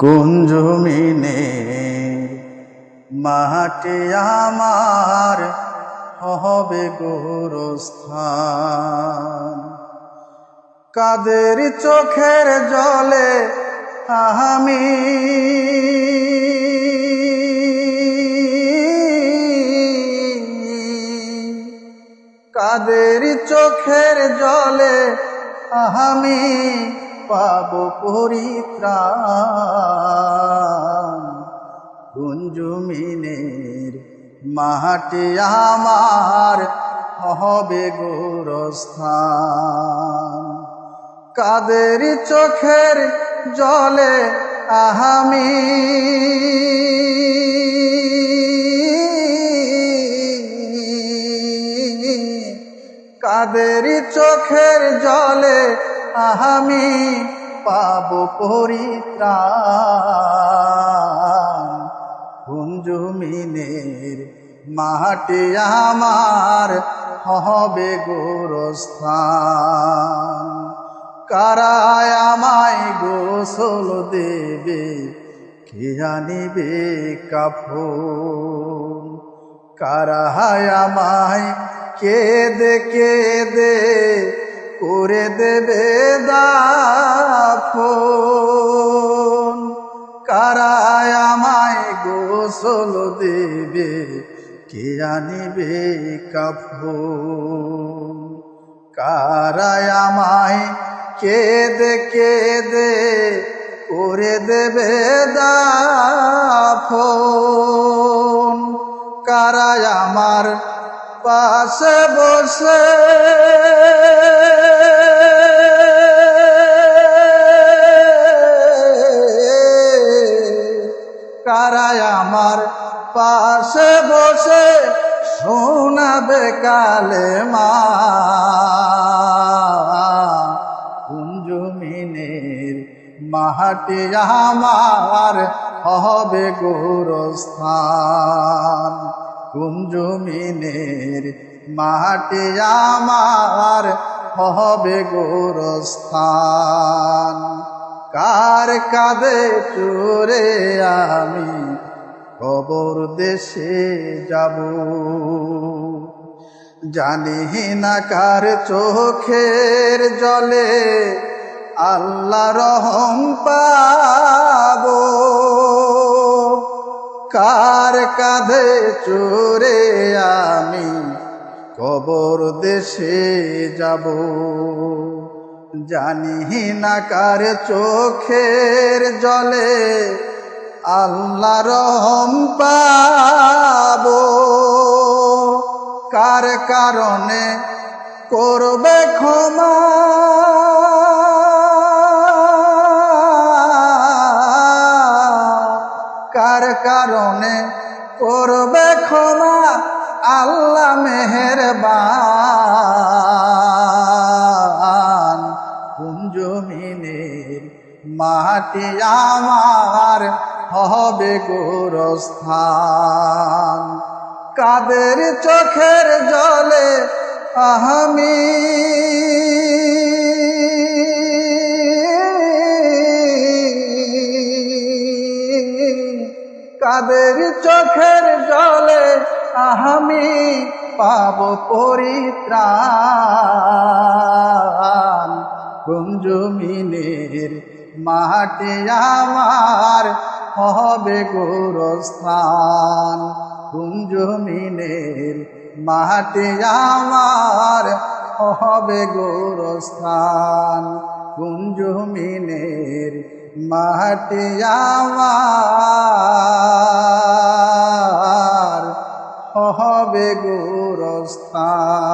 কুঞ্জমিনে মাটি আমার হবে গোরস্থান। কাদের চোখের জলে আমি কাদের চোখের জলে আমি পাব পরিত্রাণ। কুঞ্জুমিনের মাটি আমার হবে গোরস্থান। কাদের চোখের জলে আহামি। কাদের চোখের জলে আমি পাব পরিত্রাণ। কুঞ্জুমিনের মাটি আমার হবে গোরস্থান। কারায় আমায় গোসল দেবে, কে আনিবে কাফন? কারায় আমায় কেদে কেদে করে দেবে দাফন। কারায় আমায় গোসল দেবে, কে আনিবে কাফন? কারায় আমায় কেদে কেদে করে দেবে দাফন। কারায় আমার পাশে বসে। কারায় আমার পাশে বসে শোনাবে কালে মা কুঞ্জমিনের মাহাটি আমার হবে গোরস্থান। কুঞ্জমিনের মাটি আমার হবে গোরস্থান? কার কাঁধে চোরে আমি কবর দেশে যাব? জানি না কার চোখের জলে আল্লাহ রহম পাবো। কার কাঁধে চোরে আমি কবর দেশে যাব। জানি না কার চোখের জলে আল্লাহ রহম পাব। কার কারণে করবে ক্ষমা? কার কারণে করবে ক্ষমা আল্লাহ মেহেরবান। কুঞ্জমিনের মাটি আমার হবে গোরস্থান? কাদের চোখের জলে আমি কাদের চোখের জলে আমি পাব পরিত্রাণ? কুঞ্জমিনের মাটি আমার হবে গোরস্থান। কুঞ্জমিনের মাটি আমার হবে গোরস্থান। কুঞ্জমিনের মাটি হবে গোরস্থান।